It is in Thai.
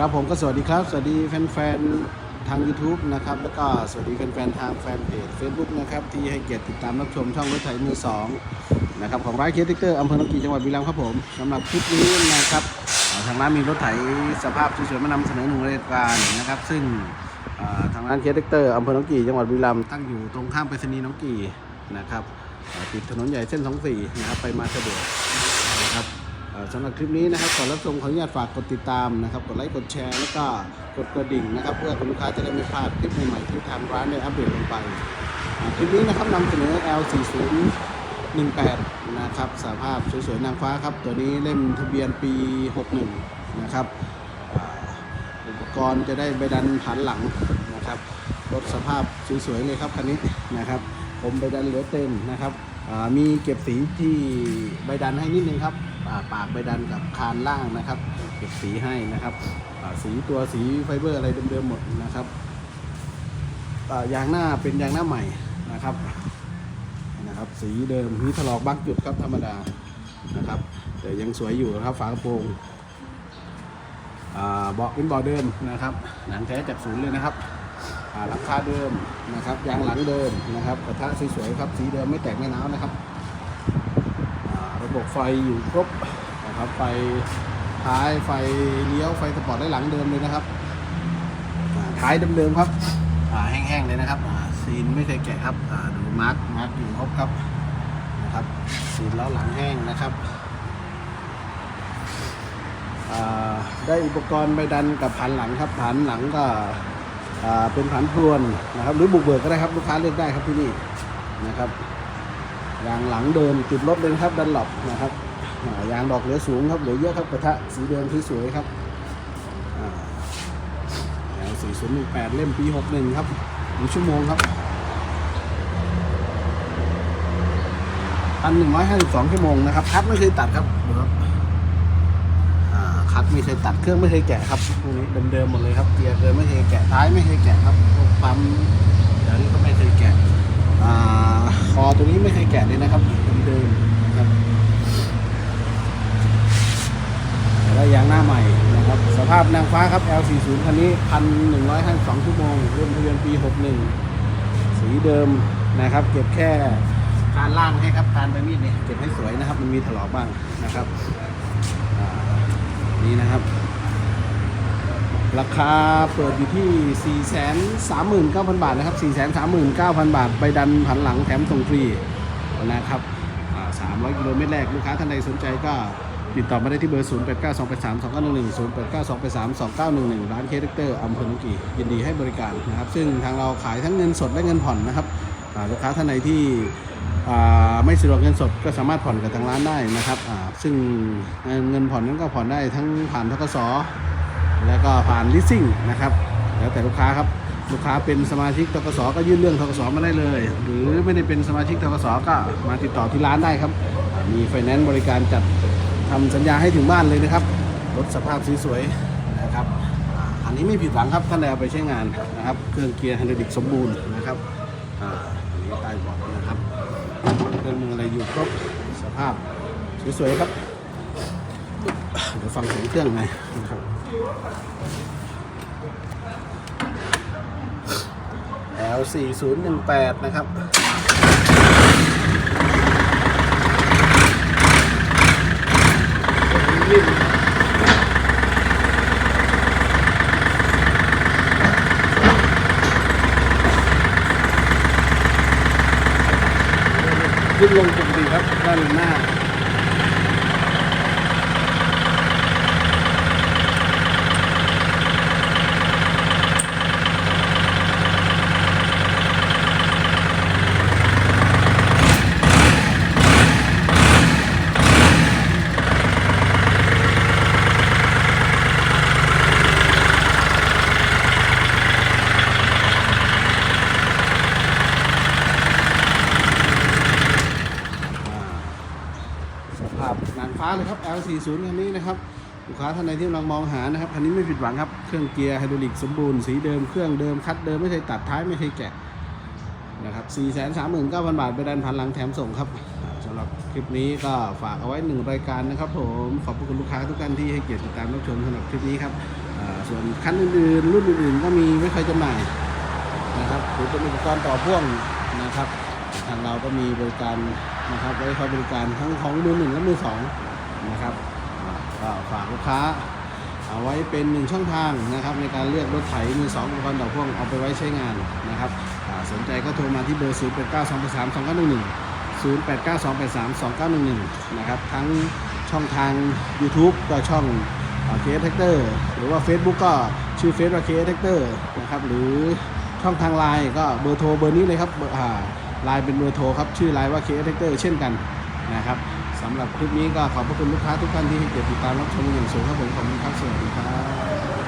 ครับผมก็สวัสดีครับ สวัสดีแฟนๆทาง YouTube นะครับ แล้วก็สวัสดีแฟนๆทางแฟนเพจ Facebook นะครับ ที่ให้เกียรติติดตามรับชมช่องรถไถมือสองนะครับของร้านเคสติกเตอร์อำเภอหนองกี่จังหวัดบุรีรัมย์ครับผมสำหรับคลิปนี้นะครับทางร้านมีรถไถสภาพสวยๆมานำเสนอหนึ่งรายการนะครับ ซึ่งทางร้านเคสติกเตอร์อำเภอหนองกี่จังหวัดบุรีรัมย์ตั้งอยู่ตรงข้ามไปรษณีย์หนองกี่นะครับติดถนนใหญ่เส้น24นะครับไปมาสะดวก สำหรับคลิปนี้นะครับก่อนรับชมขออนุญาตฝากกดติดตามนะครับ กดไลค์กดแชร์แล้วก็กดกระดิ่งนะครับ เพื่อคุณลูกค้าจะได้ไม่พลาดคลิปใหม่ๆที่ทางร้านได้อัปเดตลงไปคลิปนี้นะครับนำเสนอ L4018 นะครับสภาพสวยๆนางฟ้าครับ ตัวนี้เล่มทะเบียนปี 61 นะครับอุปกรณ์จะได้ใบดันผ่านหลังนะครับรถสภาพสวยๆเลยครับคันนี้นะครับ ผมใบดันเหลือเต็มนะครับมีเก็บสีที่ใบดันให้นิดนึงครับ ปากใบดันกับคานล่างนะครับ เก็บสีให้นะครับสีตัวสีไฟเบอร์อะไรเดิมๆหมดนะครับยางหน้าเป็นยางหน้าใหม่นะครับนะครับ สีเดิมมีถลอกบางจุดครับธรรมดานะครับแต่ยังสวยอยู่นะครับฝากระโปรงเบาะเป็นเบาะเดิมนะครับหนังแท้จากศูนย์เลยนะครับอ่าหลังคาเดิมนะครับยางหลังเดิมนะครับกระทะสวยๆครับสีเดิมไม่แตกไม่ร้าวนะครับ อ่าระบบไฟอยู่ครบนะครับไฟท้ายไฟเลี้ยวไฟสปอร์ตได้หลังเดิมเลยนะครับท้ายเดิมๆครับแห้งๆเลยนะครับซีนไม่เคยแกะครับดูมาร์กมาร์กอยู่ครบครับนะครับซีนล้อหลังแห้งนะครับได้อุปกรณ์ใบดันกับผันหลังครับผันหลังก็เป็นผันพรวนนะครับ หรือบุกเบิกก็ได้ครับลูกค้าเลือกได้ครับที่นี่นะครับ ยางหลังเดิมติดรถเลยนครับดันหลบนะครับยางดอกเหลือสูงครับเหลือเยอะครับกระทะสีเดิมสวยๆครับอ่ายาง4018 เล่มปี61ครับหนึ่งชั่วโมงครับพันหนึ่งร้อยห้าสิบสองชั่วโมงนะครับคัดไม่เคยตัดครับดูครับคัดไม่เคยตัดเครื่องไม่เคยแกะครับพวกนี้เดิมๆหมดเลยครับเกียร์เดิมไม่เคยแกะท้ายไม่เคยแกะครับพวกปั๊มเดี๋ยวนี้ก็ไม่เคยแกะอ่าคอ ตัวนี้ไม่เคยแกะเลยนะครับเดิมๆครับแล้วยางหน้าใหม่นะครับ สภาพนางฟ้าครับ L40 คันนี้พันหนึ่งร้อยห้าสองชั่วโมงรุ่นทะเบียนปี61สีเดิมนะครับ เก็บแค่การล่างให้ครับการใบมีดเนี่ยเก็บให้สวยนะครับ มันมีถลอกบ้างนะครับนี่นะครับ ราคาเปิดอยู่ที่ 4 3 9 0 0 0 บาทนะครับ 4 3 9 0 0 0 บาทใบดันผันหลังแถมส่งฟรีนะครับ300 กิโลเมตรแรก ลูกค้าท่านใดสนใจก็ติดต่อมาได้ที่เบอร์ 0 8 9 2 8 3 2 9 1 1 0 8 9 2 8 3 2 9 1 1 ร้านเคสเตอร์อำเภอหนองกียินดีให้บริการนะครับ ซึ่งทางเราขายทั้งเงินสดและเงินผ่อนนะครับลูกค้าท่านใดที่ไม่สะดวกเงินสดก็สามารถผ่อนกับทางร้านได้นะครับซึ่งเงินเงินผ่อนนั้นก็ผ่อนได้ทั้งผ่านทกส แล้วก็ผ่านลิสซิ่งนะครับ แล้วแต่ลูกค้าครับ ลูกค้าเป็นสมาชิกทกสก็ยื่นเรื่องทกสมาได้เลย หรือไม่ได้เป็นสมาชิกทกสก็มาติดต่อที่ร้านได้ครับอ่ามีไฟแนนซ์บริการจัดทำสัญญาให้ถึงบ้านเลยนะครับ รถสภาพสวยๆนะครับอันนี้ไม่ผิดหวังครับท่านใดเอาไปใช้งานนะครับ เครื่องเกียร์ไฮดรอลิกสมบูรณ์นะครับอ่าอันนี้ใต้เบาะนะครับเครื่องมืออะไรอยู่ครบสภาพสวยๆครับเดี๋ยวฟังเสียงเครื่องหน่อยนะครับ L 4 0 1 8 นะครับ ขึ้นลงปกติครับด้านหน้า สภาพนางฟ้าเลยครับ L40 คันนี้นะครับลูกค้าท่านใดที่กำลังมองหานะครับคันนี้ไม่ผิดหวังครับเครื่องเกียร์ไฮดรอลิกสมบูรณ์สีเดิมเครื่องเดิมคัดเดิมไม่เคยตัดท้ายไม่เคยแกะนะครับ439,000 บาทไปดันพันหลังแถมส่งครับอ่าสำหรับคลิปนี้ก็ฝากเอาไว้หนึ่งรายการนะครับ ผมขอบคุณลูกค้าทุกท่านที่ให้เกียรติติดตามรับชมสำหรับคลิปนี้ครับส่วนคันอื่นๆรุ่นอื่นๆก็มีไม่เคยจำหน่ายนะครับหรือเป็นอุปกรณ์ต่อพ่วงนะครับ ทางเราก็มีบริการนะครับไว้ให้บริการทั้งของมือหนึ่งและมือสอง นะครับก็ฝากลูกค้าเอาไว้เป็นหนึ่งช่องทางนะครับในการเลือกรถไถมือสองอุปกรณ์ต่อพ่วงเอาไปไว้ใช้งานนะครับสนใจก็โทรมาที่เบอร์ 0 8 9 2 8 3 2 9 1 1 0 8 9 2 8 3 2 9 1 1นะครับทั้งช่องทาง YouTube ก็ช่องเคสแท็กเตอร์หรือว่า Facebook ก็ชื่อเฟซว่าเคสแท็กเตอร์นะครับหรือช่องทางไลน์ก็เบอร์โทรเบอร์นี้เลยครับเบอร์อ่าไลน์เป็นเบอร์โทรครับชื่อไลน์ว่าเคสแท็กเตอร์เช่นกัน นะครับสำหรับคลิปนี้ก็ขอบพระคุณลูกค้าทุกท่านที่ให้เกียรติติดตามรับชมอย่างสูงครับผมขอบคุณครับสวัสดีครับ